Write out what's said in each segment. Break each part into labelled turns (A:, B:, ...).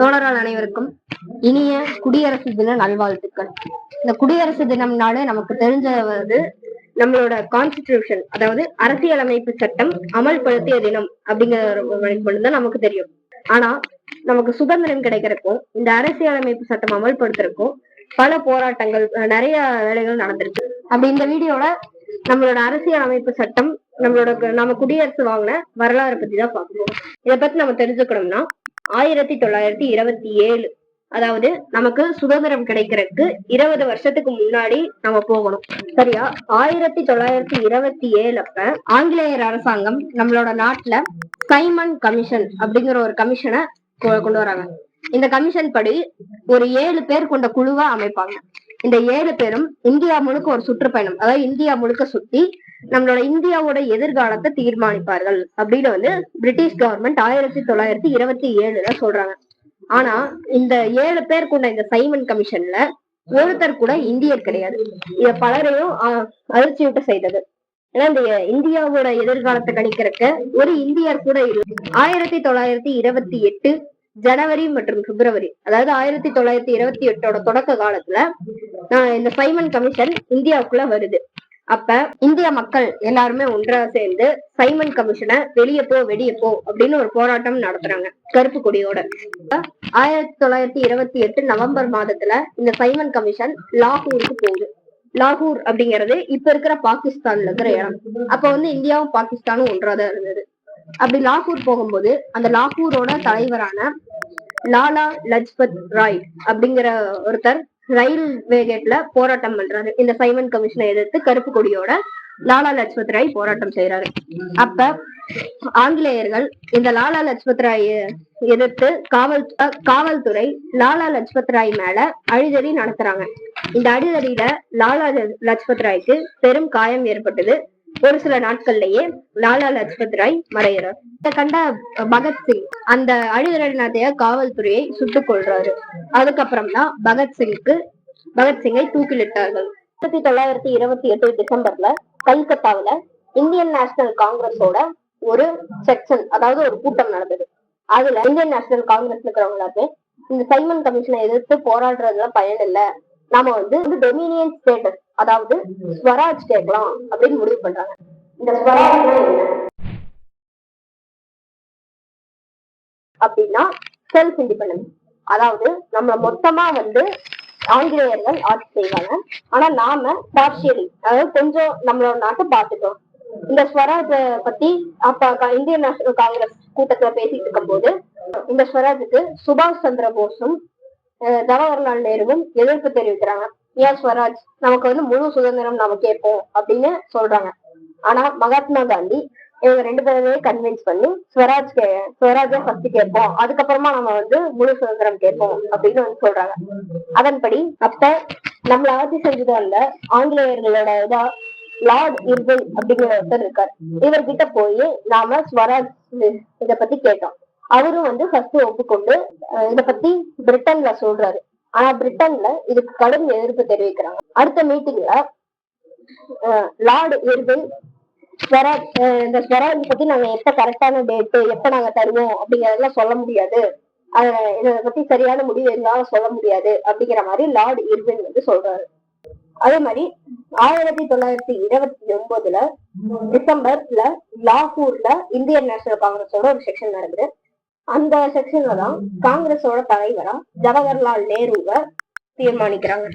A: தோழர்கள் அனைவருக்கும் இனிய குடியரசு தின நல்வாழ்த்துக்கள் இந்த குடியரசு தினம்னாலே நமக்கு தெரிஞ்ச வந்து நம்மளோட கான்ஸ்டிடியூஷன் அதாவது அரசியலமைப்பு சட்டம் அமல்படுத்திய தினம் அப்படிங்கிற தான் நமக்கு தெரியும் ஆனா நமக்கு சுதந்திரம் கிடைக்கிறக்கும் இந்த அரசியலமைப்பு சட்டம் அமல்படுத்துறக்கும் பல போராட்டங்கள் நிறைய வேலைகள் நடந்திருக்கு அப்படி இந்த வீடியோல நம்மளோட அரசியலமைப்பு சட்டம் நம்மளோட நம்ம குடியரசு வாங்கின வரலாறு பத்தி தான் பாக்கணும் இதை பத்தி நம்ம தெரிஞ்சுக்கணும்னா ஆயிரத்தி தொள்ளாயிரத்தி இருபத்தி ஏழு அதாவது நமக்கு சுதந்திரம் கிடைக்கிறதுக்கு இருபது வருஷத்துக்கு முன்னாடி நம்ம போகணும் சரியா ஆயிரத்தி தொள்ளாயிரத்தி இருபத்தி ஏழு அப்ப ஆங்கிலேயர் அரசாங்கம் நம்மளோட நாட்டுல சைமன் கமிஷன் அப்படிங்கிற ஒரு கமிஷனை கொண்டு வராங்க இந்த கமிஷன் படி ஒரு ஏழு பேர் கொண்ட குழுவா அமைப்பாங்க இந்த ஏழு பேரும் இந்தியா முழுக்க ஒரு சுற்றுப்பயணம் அதாவது இந்தியா முழுக்க சுத்தி நம்மளோட இந்தியாவோட எதிர்காலத்தை தீர்மானிப்பார்கள் அப்படின்னு வந்து பிரிட்டிஷ் கவர்மெண்ட் ஆயிரத்தி தொள்ளாயிரத்தி இருபத்தி ஏழுல சொல்றாங்க ஆனா இந்த ஏழு பேர் கொண்ட இந்த சைமன் கமிஷன்ல ஒருத்தர் கூட இந்தியர் கிடையாது இத பலரையும் அதிர்ச்சியூட்ட செய்தது ஏன்னா இந்த இந்தியாவோட எதிர்காலத்தை கணிக்கிறக்க ஒரு இந்தியர் கூட இல்லை ஆயிரத்தி தொள்ளாயிரத்தி இருபத்தி எட்டு ஜனவரி மற்றும் பிப்ரவரி அதாவது ஆயிரத்தி தொள்ளாயிரத்தி இருபத்தி எட்டோட தொடக்க காலத்துல இந்த சைமன் கமிஷன் இந்தியாவுக்குள்ள வருது அப்ப இந்திய மக்கள் எல்லாருமே ஒன்றா சேர்ந்து சைமன் கமிஷனை வெளியே போ வெளியே போ அப்படின்னு ஒரு போராட்டம் நடத்துறாங்க கருப்பு கொடியோட ஆயிரத்தி தொள்ளாயிரத்தி இருபத்தி எட்டு நவம்பர் மாதத்துல இந்த சைமன் கமிஷன் லாகூருக்கு போகுது லாகூர் அப்படிங்கிறது இப்ப இருக்கிற பாகிஸ்தான்ல இருக்கிற இடம் அப்ப வந்து இந்தியாவும் பாகிஸ்தானும் ஒன்றாதான் இருந்தது அப்படி லாகூர் போகும்போது அந்த லாகூரோட தலைவரான லாலா லஜ்பத் ராய் அப்படிங்கிற ஒருத்தர் ரயில்வே கேட்ல போராட்டம் பண்றாரு இந்த சைமன் கமிஷனை எதிர்த்து கருப்பு கொடியோட லாலா லஜ்பத் ராய் போராட்டம் செய்யறாரு அப்ப ஆங்கிலேயர்கள் இந்த லாலா லஜ்பத் ராய் எதிர்த்து காவல் காவல்துறை லாலா லஜ்பத் ராய் மேல அழிதடி நடத்துறாங்க இந்த அடிதடியில லாலா லஜ்பத் ராய்க்கு பெரும் காயம் ஏற்பட்டது ஒரு சில நாட்கள்லயே லாலா லஜ்பத் ராய் மறைகிறார் இத கண்ட பகத்சிங் அந்த அழுகிறநாதைய காவல்துறையை சுட்டுக் கொள்றாரு அதுக்கப்புறம் தான் பகத்சிங்க்கு பகத்சிங்கை தூக்கிலிட்டார்கள் ஆயிரத்தி தொள்ளாயிரத்தி இருபத்தி எட்டு டிசம்பர்ல கல்கத்தாவில இந்தியன் நேஷனல் காங்கிரஸோட ஒரு செக்ஷன் அதாவது ஒரு கூட்டம் நடந்தது அதுல இந்தியன் நேஷனல் காங்கிரஸ் இருக்கிறவங்க எல்லாருமே இந்த சைமன் கமிஷனை எதிர்த்து போராடுறதுல பயன் இல்லை நாம வந்து டொமினியன் ஸ்டேட்டஸ் அதாவது ஸ்வராஜ் கேட்கலாம் அப்படின்னு முடிவு பண்றாங்க இந்த ஸ்வராஜ் அப்படின்னா செல்ஃப் இண்டிபெண்டன்ஸ் அதாவது நம்ம மொத்தமா வந்து ஆங்கிலேயர்கள் ஆட்சி செய்வாங்க ஆனா நாம பார்சியலி அதாவது கொஞ்சம் நம்மளோட நாட்டை பார்த்துக்கோம் இந்த ஸ்வராஜ் பத்தி அப்ப இந்திய நேஷனல் காங்கிரஸ் கூட்டத்துல பேசிட்டு இருக்கும் போது இந்த ஸ்வராஜுக்கு சுபாஷ் சந்திர போஸும் ஜவஹர்லால் நேருவும் எதிர்ப்பு தெரிவிக்கிறாங்க ஏன் ஸ்வராஜ் நமக்கு வந்து முழு சுதந்திரம் நம்ம கேட்போம் அப்படின்னு சொல்றாங்க ஆனா மகாத்மா காந்தி இவங்க ரெண்டு பேரையே கன்வின்ஸ் பண்ணி ஸ்வராஜ் கே ஸ்வராஜை ஃபர்ஸ்ட் கேட்போம் அதுக்கப்புறமா நம்ம வந்து முழு சுதந்திரம் கேட்போம் அப்படின்னு வந்து சொல்றாங்க அதன்படி அப்ப நம்மள ஆட்சி செஞ்சது இல்ல ஆங்கிலேயர்களோட இதா லார்ட் இர்வில் அப்படிங்கிற ஒருத்தர் இருக்காரு இவர்கிட்ட போய் நாம ஸ்வராஜ் இத பத்தி கேட்டோம் அவரும் வந்து ஃபர்ஸ்ட் ஒப்புக்கொண்டு இத பத்தி பிரிட்டன்ல சொல்றாரு ஆனா பிரிட்டன்ல இதுக்கு கடும் எதிர்ப்பு தெரிவிக்கிறாங்க அடுத்த மீட்டிங்ல லார்டு இர்வின் இந்த ஸ்வராஜ் பத்தி நாங்க எப்ப கரெக்டான டேட்டு எப்ப நாங்க தருவோம் அப்படிங்கறதெல்லாம் சொல்ல முடியாது இதை பத்தி சரியான முடிவு எல்லாம் சொல்ல முடியாது அப்படிங்கிற மாதிரி லார்டு இர்வின் வந்து சொல்றாரு அதே மாதிரி ஆயிரத்தி தொள்ளாயிரத்தி இருபத்தி ஒன்பதுல டிசம்பர்ல லாகூர்ல இந்தியன் நேஷனல் காங்கிரஸோட ஒரு செக்ஷன் நடந்தது அந்த செக்ஷன்ல தான் காங்கிரஸோட தலைவரா ஜவஹர்லால் நேருவ தீர்மானிக்கிறாங்க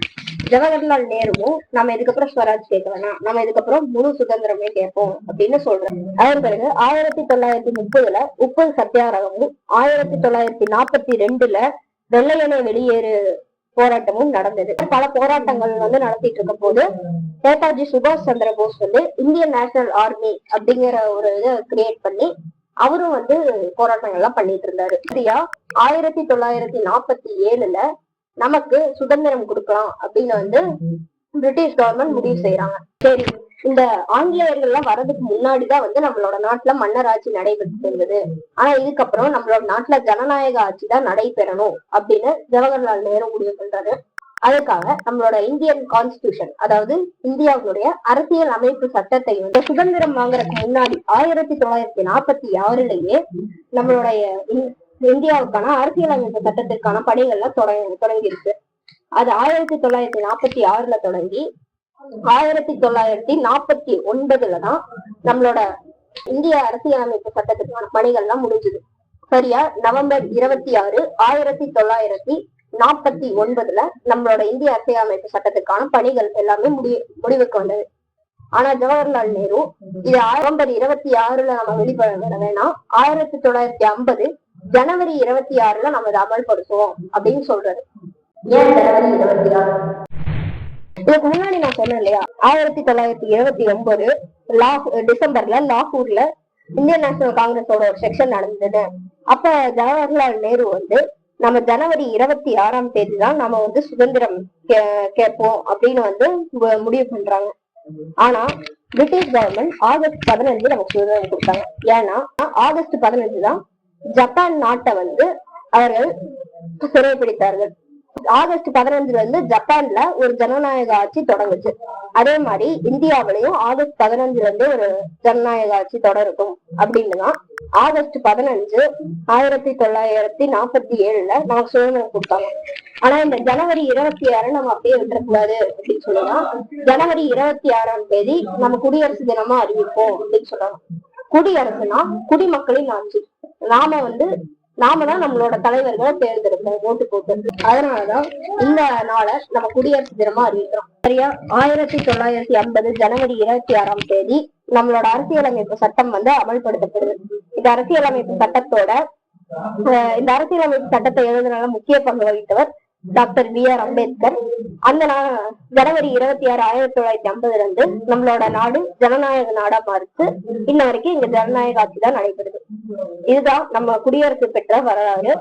A: ஜவஹர்லால் நேருவும் நம்ம இதுக்கப்புறம் ஸ்வராஜ் கேட்க வேணாம் நம்ம இதுக்கப்புறம் முழு சுதந்திரமே கேட்போம் அப்படின்னு சொல்றாங்க அதன் பிறகு ஆயிரத்தி தொள்ளாயிரத்தி முப்பதுல உப்பு சத்தியாகிரகமும் ஆயிரத்தி தொள்ளாயிரத்தி நாற்பத்தி ரெண்டுல வெள்ளையனை வெளியேறு போராட்டமும் நடந்தது பல போராட்டங்கள் வந்து நடத்திட்டு இருக்க போது நேதாஜி சுபாஷ் சந்திர போஸ் வந்து இந்தியன் நேஷனல் ஆர்மி அப்படிங்கிற ஒரு இதை கிரியேட் பண்ணி அவரும் வந்து எல்லாம் பண்ணிட்டு இருந்தாரு சரியா ஆயிரத்தி தொள்ளாயிரத்தி நாற்பத்தி ஏழுல நமக்கு சுதந்திரம் கொடுக்கலாம் அப்படின்னு வந்து பிரிட்டிஷ் கவர்மெண்ட் முடிவு செய்யறாங்க சரி இந்த ஆங்கிலேயர்கள் எல்லாம் வர்றதுக்கு முன்னாடிதான் வந்து நம்மளோட நாட்டுல மன்னர் ஆட்சி நடைபெற்று இருந்தது ஆனா இதுக்கப்புறம் நம்மளோட நாட்டுல ஜனநாயக ஆட்சி தான் நடைபெறணும் அப்படின்னு ஜவஹர்லால் நேரு முடிவு பண்றாரு அதற்காக நம்மளோட இந்தியன் கான்ஸ்டியூஷன் அதாவது இந்தியாவுடைய அரசியல் அமைப்பு சட்டத்தை வந்து சுதந்திரம் வாங்குறதுக்கு முன்னாடி ஆயிரத்தி தொள்ளாயிரத்தி நாற்பத்தி ஆறுலயே நம்மளுடைய இந்தியாவுக்கான அரசியல் அமைப்பு சட்டத்திற்கான பணிகள்லாம் தொடங்கி தொடங்கியிருக்கு அது ஆயிரத்தி தொள்ளாயிரத்தி நாற்பத்தி ஆறுல தொடங்கி ஆயிரத்தி தொள்ளாயிரத்தி நாற்பத்தி ஒன்பதுலதான் நம்மளோட இந்திய அரசியலமைப்பு சட்டத்திற்கான பணிகள்லாம் முடிஞ்சது சரியா நவம்பர் இருபத்தி ஆறு ஆயிரத்தி தொள்ளாயிரத்தி நாற்பத்தி ஒன்பதுல நம்மளோட இந்திய அரசியலமைப்பு சட்டத்துக்கான பணிகள் எல்லாமே முடி முடிவுக்கு வந்தது ஆனா ஜவஹர்லால் நேரு இது நவம்பர் இருபத்தி ஆறுல நம்ம வெளிப்பட வேணாம் ஆயிரத்தி தொள்ளாயிரத்தி ஐம்பது ஜனவரி இருபத்தி ஆறுல நம்ம இதை அமல்படுத்துவோம் அப்படின்னு சொல்றது ஏன் ஜனவரி இருபத்தி ஆறு இதுக்கு முன்னாடி நான் சொன்னேன் இல்லையா ஆயிரத்தி தொள்ளாயிரத்தி எழுபத்தி ஒன்பது லாகூர் டிசம்பர்ல லாகூர்ல இந்தியன் நேஷனல் காங்கிரஸோட ஒரு செக்ஷன் நடந்தது அப்ப ஜவஹர்லால் நேரு வந்து நம்ம ஜனவரி இருபத்தி ஆறாம் தேதி தான் நம்ம வந்து சுதந்திரம் கேட்போம் அப்படின்னு வந்து முடிவு பண்றாங்க ஆனா பிரிட்டிஷ் கவர்மெண்ட் ஆகஸ்ட் பதினஞ்சு நமக்கு சுதந்திரம் கொடுத்தாங்க ஏன்னா ஆகஸ்ட் பதினஞ்சு தான் ஜப்பான் நாட்டை வந்து அவர்கள் சிறைப்பிடித்தார்கள் ஆகஸ்ட் பதினஞ்சுல இருந்து ஜப்பான்ல ஒரு ஜனநாயக ஆட்சி தொடங்குச்சு அதே மாதிரி இந்தியாவிலையும் ஆகஸ்ட் பதினஞ்சுல இருந்து ஒரு ஜனநாயக ஆட்சி தொடரட்டும் அப்படின்னு தான் ஆகஸ்ட் பதினஞ்சு ஆயிரத்தி தொள்ளாயிரத்தி நாற்பத்தி ஏழுல நாங்க சுதந்திரம் கொடுத்தாங்க ஆனா இந்த ஜனவரி இருபத்தி ஆறு நம்ம அப்படியே விட்டுற கூடாது அப்படின்னு சொல்லலாம் ஜனவரி இருபத்தி ஆறாம் தேதி நம்ம குடியரசு தினமா அறிவிப்போம் அப்படின்னு சொல்றாங்க குடியரசுனா குடிமக்களின் ஆட்சி நாம வந்து நாம தான் நம்மளோட தலைவர்களை தேர்ந்தெடுப்போம் ஓட்டு போட்டு அதனாலதான் இந்த நாளை நம்ம குடியரசு தினமா அறிவிக்கிறோம் சரியா ஆயிரத்தி தொள்ளாயிரத்தி ஐம்பது ஜனவரி இருபத்தி ஆறாம் தேதி நம்மளோட அரசியலமைப்பு சட்டம் வந்து அமல்படுத்தப்படுது இந்த அரசியலமைப்பு சட்டத்தோட இந்த அரசியலமைப்பு சட்டத்தை எழுதுனால முக்கிய பங்கு வகித்தவர் டாக்டர் பி ஆர் அம்பேத்கர் அந்த ஜனவரி இருபத்தி ஆறு ஆயிரத்தி தொள்ளாயிரத்தி ஐம்பதுல இருந்து நம்மளோட நாடு ஜனநாயக நாடா மாறுத்து இன்ன வரைக்கும் இங்க ஜனநாயக ஆட்சி தான் நடைபெறுது இதுதான் நம்ம குடியரசு பெற்ற வரலாறு